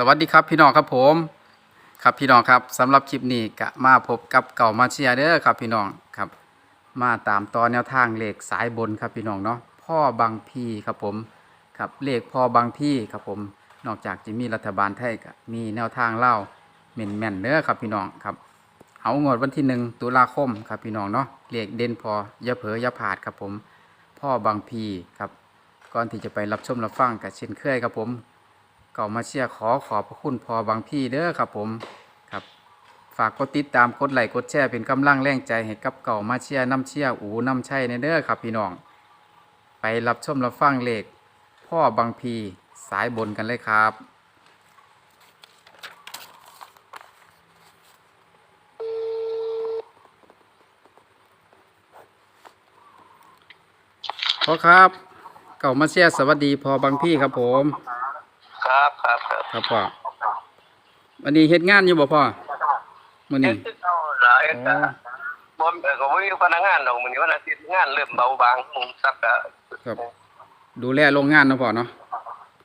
สวัสดีครับพี่น้องครับผม ครับพี่น้องครับสำหรับคลิปนี้ก็มาพบกับเก่ามาเชียร์เด้อครับพี่น้องครับ มาตามต่อแนวทางเลขสายบนครับพี่น้องเนาะพ่อบางพีครับผมครับเลขพ่อบางพีครับผม นอกจากจะมีรัฐบาลไทยก็มีแนวทางเล่าเหม่นแม่นเด้อครับพี่น้องครับเอางวดวันที่หนึ่งตุลาคมครับพี่น้องเนาะเลขเด่นพออย่าเผลออย่าผาดครับผม พ่อบางพีครับก่อนที่จะไปรับชมรับฟังกับเช่นเคยครับผม ก็มาเชียร์ขอขอบพระคุณพอบางพี่เด้อครับผมครับ ฝากกดติดตามกดไลค์กดแชร์เป็นกำลังแรงใจให้กับเก่ามาเชียร์น้ำเชียร์อูน้ำใช่ในเด้อครับพี่น้อง ไปรับชมรับฟังเลขพ่อบางพีสายบนกันเลยครับพ่อครับ เก่ามาเชียร์สวัสดีพอบางพี่ครับผมครับ ครับครับครับพ่อวันนี้เฮ็ดงานอยู่บ่พ่อมื้อนี้เฮ็ดเอาหลายอ๋ก็อบ่มีก็บ่มีพนักงานดอกมื้อนี้วันอาทิตย์งานเริ่มเบาบางสักก็ครับ ดูแลโรงงานเนาะพ่อเนาะ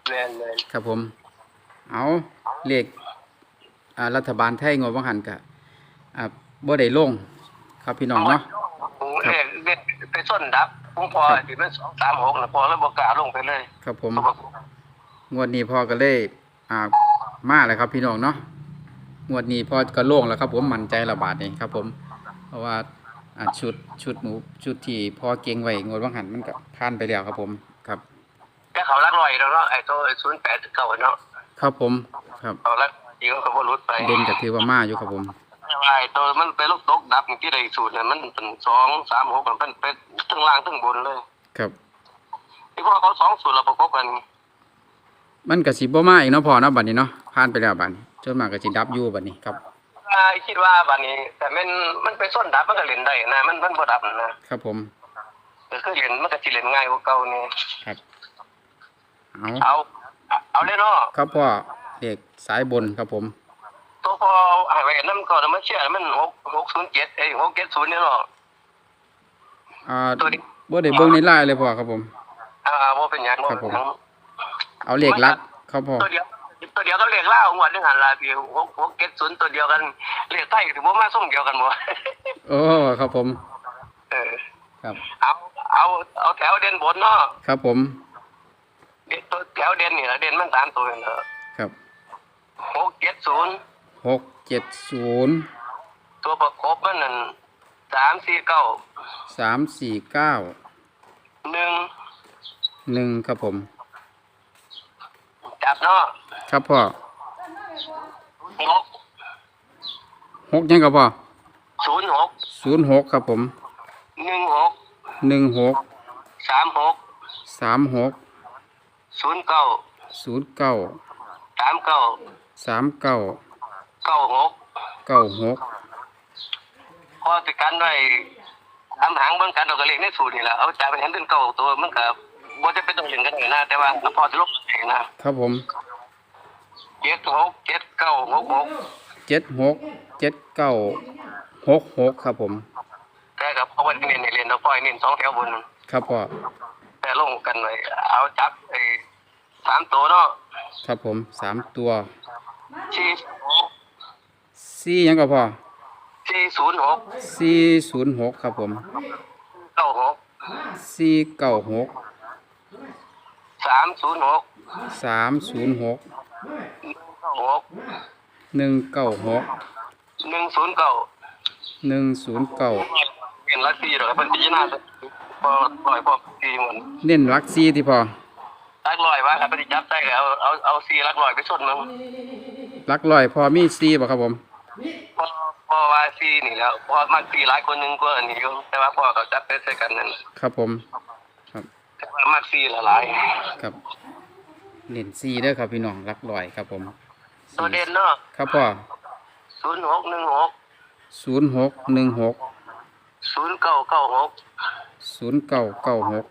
แม่นเลยครับผม เอาเลขอ่ารัฐบาลไทยงบวังหันกะอ่าบ่ได้ลงครับพี่น้องเนาะเลขเด็ดไปส้นดับผมพอที่มัน236น่ะพอแล้วบ่กล้าลงไปเลย ครับผมงวดนี้พ่อก็เลย อ่ามาแล้วครับพี่น้องเนาะงวดนี้พ่อก็โล่งแล้วครับ ผมมั่นใจระบาดนี่ครับ ผม เพราะว่าอ่าชุดชุดหมูชุดที่พ่อเก่งไว้งวดวังหันมันก็ผ่านไปแล้วครับผมครับ แต่เขารักร้อยแล้วเนาะไอ้ตัว08เก่าเนาะครับผมครับเขารักจริงก็บ่หลุดไปเด่นกับถือว่ามาอยู่ครับผมไอ้ตัวมันไปลูกตกดับที่ได้สูตรน่ะมันเป็น2 3 6มันเป็นเป็นทั้งล่างทั้งบนเลย ครับ ที่พ่อเขาสองสูตรเราประกบกัน มันก็สิบ่มาอีกเนาะพ่อเนาะบัดนี้เนาะผ่านไปแล้วบัดนี้จนมากก็สิดับอยู่บัดนี้ครับอ่าคิดว่าบัดนี้ แต่มันมันไปส้นดับมันก็เล่นได้นะมันมันบ่ดับนะครับผมก็คือเล่นมันก็สิเล่นง่ายกว่าเก่านี่ครับเอาเอาเอาเลยเนาะครับพ่อเด็กสายบนครับผมตัวพอให้ไว้นำก่อนมันเชื่อมัน6 607เอ้ย670นี่เนาะอ่าตัวนี้บ่ได้เบิ่งในไลน์เลยพ่อครับผม อ่าบ่เป็นหยังบ่ครับเป็นผมหยัง เอาเลขลักครับพ่อตัวเดียวตัวเดียวก็เลขล่าวงวดนึงหันล่ะพี่6 670ตัวเดียวกันเลขไทยถือว่ามาส่งเดียวกันบ่โอ้ครับผม เออครับเอาเอาเอาแถวเด่นบนเนาะครับผมเด่นตัวแถวเด่นนี่ล่ะเด่นมันสามตัวนี่เนาะครับ670หกเจ็ดศูนย์ตัวประกบมันนั่นสามสี่เก้าสามสี่เก้าหนึ่งหนึ่งครับผม จับเนาะครับพ่อหกหกยังครับพ่อศูนย์หกศูนย์หกครับผมหนึ่งหกหนึ่งหกสามหกสามหกศูนย์เก้าศูนย์เก้าสามเก้าสามเก้าเก้าหกเก้าหกพอติดกันไว้ทำหางเบิ่งกันเราก็เรียกในสูตรนี่แหละเอาจ่ายไปเห็นเป็นเก้าตัวมันก็บ่จะเป็นต้องเล่นกันเลยนะแต่ว่าพอจะลบเอง นะครับผมเจ็ดหกเจ็ดเก้าหกหกเจ็ดหกเจ็ดเก้าหกหกครับผมแต่กับเพราะว่าเน้นในเรียนเราปล่อยเน้นสองแถวบน ครับพ่อแต่ลงกันไว้เอาจับไอ้สามตัวเนาะครับผมสามตัวสี่สี่ยังก็พอสี่ศูนย์หกสี่ศูนย์หกครับผมเก้าหกสี่เก้าหกสามศูนย์หก สามศูนย์หกเก้าหกหนึ่งเก้าหกหนึ่งศูนย์เก้าหนึ่งศูนย์เก้าเป็นรักสี่หรอกเป็นปีหน้าพอปล่อยพอสี่หมดเน้นรักสี่ที่พอรักลอยว่าครับปฏิจับใจเอาเอาเอาสี่รักลอยไปชนมึงรักลอยพอมีสี่บ่ครับผมพอพอว่าสี่นี่แล้วพอมาสี่หลายคนหนึ่งก็อันนี้อยู่แต่ว่าพอเขาจับไปใส่กันนั่นครับผม ครับแต่ว่ามาสี่ละหลายครับ เน้นสี่เด้อครับพี่น้องรักลอยครับผมตัวเด่นเนาะครับพ่อศูนย์หกหนึ่งหกศูนย์หกหนึ่งหกศูนย์เก้าเก้าหกศูนย์เก้าเก้าหก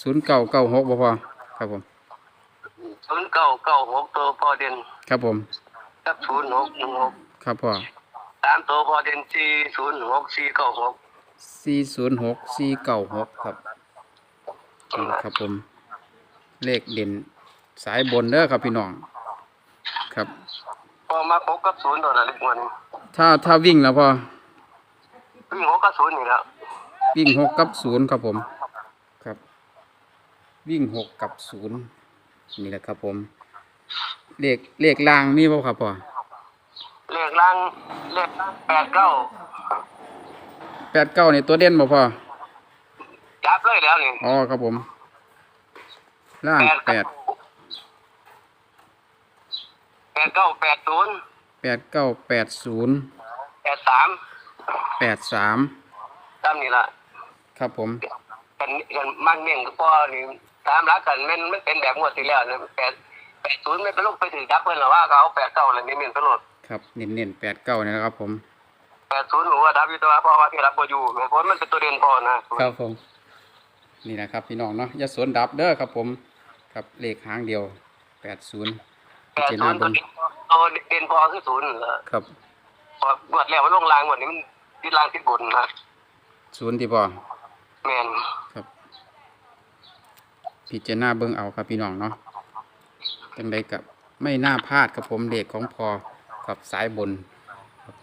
ศูนย์เก้าเก้าหกบ่พอครับผมศูนย์เก้าเก้าหกตัวพอเด่นครับผมกับศูนย์หกหนึ่งหกครับพ่อสามตัวพอเด่นสี่ศูนย์หกสี่เก้าหกสี่ศูนย์หกสี่เก้าหกครับ นี่ครับผม เลขเด่นสายบนเด้อครับพี่น้อง ครับพอมาหกกับศูนย์ตัวละเล็กวันถ้าถ้าวิ่งแล้วพอวิ่งหกกับศูนย์นี่แล้ววิ่งหกกับศูนย์ครับผม ครับ วิ่งหกกับศูนย์นี่แหละครับผม เลขเลขล่างมีบ่ครับพ่อเลขล่างเลขแปดเก้าแปดเก้านี่ตัวเด่นบ่พ่อ จับเลยแล้วนี่อ๋อครับผม ล่างแปดแปดเก้าแปดศูนย์แปดเก้าแปดศูนย์แปดสามแปดสามตามนี่ละครับผมกันกันมักเมี่ยงก็พอนี่ตามรักกันมันมันเป็นแบบงวดที่แล้วนะแปดแปดศูนย์ไม่เป็นลูกไปถึงจับเพิ่นหรอว่าเขาเอาแปดเก้าเลยนี่เมียนตลอดครับเน้นเน้นแปดเก้านี่นะครับผมแปดศูนย์หนูว่าดับอยู่แตัวาเพราะว่าที่รับบ่อยู่เพราะมันเป็นตัวเด่นพอนะครับผม นี่นะครับ พี่น้องเนาะอย่าสวนดับเด้อครับผมครับเลขหางเดียวแปดศูนย์แปดศูนย์ตัวเด่นตัวเด่นพอคือศูนย์เหรอครับพองวดแล้วมันลงรางหมดนี้มันที่รางที่บนนะศูนย์ที่พอแมนครับพิจารณาเบิ่งเอาครับพี่น้องเนาะจังใดกับไม่น่าพลาดครับผมเลขของพอกับสายบนครับ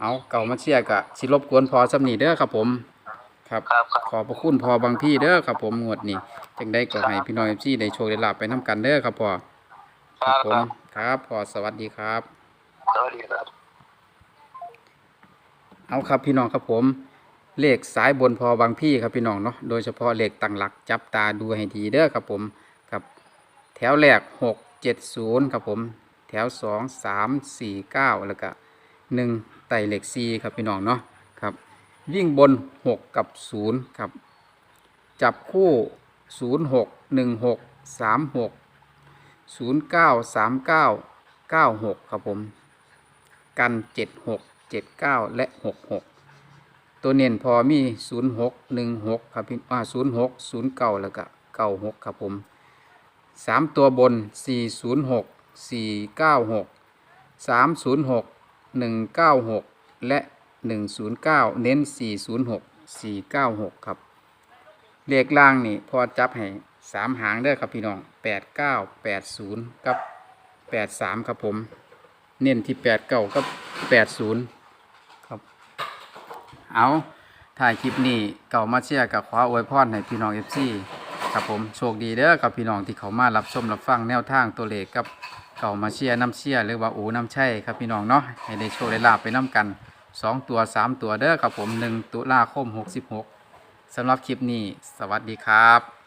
เอาเก่ามาเชียร์กะสิรบกวนพอสำนีเด้อครับผม ครับ ครับครับ ขอบพระคุณพอบางพี่เด้อครับ ผมงวดนี้จังได้ก็ให้พี่น้องเอฟซีได้โชคได้ลาบไปน้กันเด้อครับพ่อคครัรับบผครัมบครับพ่อสวัสดีครับ สวัสดีครับ เอาครับพี่น้องครับผม เลขสายบนพอบางพี่ครับพี่น้องเนาะโดยเฉพาะเลขตั้งหลักจับตาดูให้ดีเด้อครับผมครับ แถวแรกหกเจ็ดศูนย์ครับผม แถวสองสามสี่เก้าแล้วก็หนึ่งไต่เลขสี่ครับพี่น้องเนาะครับ วิ่งบนหกกับศูนย์ครับ จับคู่ศูนย์หกหนึ่งหกสามหกศูนย์เก้าสามเก้าเก้าหกครับผม กันเจ็ดหกเจ็ดเก้าและหกหกตัวเน้นพอมีศูนย์หกหนึ่งหกครับพี่อ่าศูนย์หกศูนย์เก้าแล้วก็เก้าหกครับผมสามตัวบนสี่ศูนย์หกสี่เก้าหกสามศูนย์หกหนึ่งเก้าหกและ หนึ่งศูนย์เก้าเน้นสี่ศูนย์หกสี่เก้าหกครับ เลขล่างนี่พอจับให้สามหางเด้อครับพี่น้องแปดเก้าแปดศูนย์กับแปดสามครับผม เน้นที่แปดเก้ากับแปดศูนย์ครับ เอาถ่ายคลิปนี้เก่ามาเชียร์กับขวาอวยพรให้พี่น้องเอฟซีครับผมโชคดีเด้อกับพี่น้องที่เขามารับชมรับฟังแนวทางตัวเลขกับเก่ามาเชียร์น้ำเชียร์หรือว่าอูน้ำใช่ครับพี่น้องเนาะให้ได้โชคได้ลาบไปน้ำกัน สองตัวสามตัวเด้อครับผมหนึ่งตุลาคมหกสิบหกสำหรับคลิปนี้ สวัสดีครับ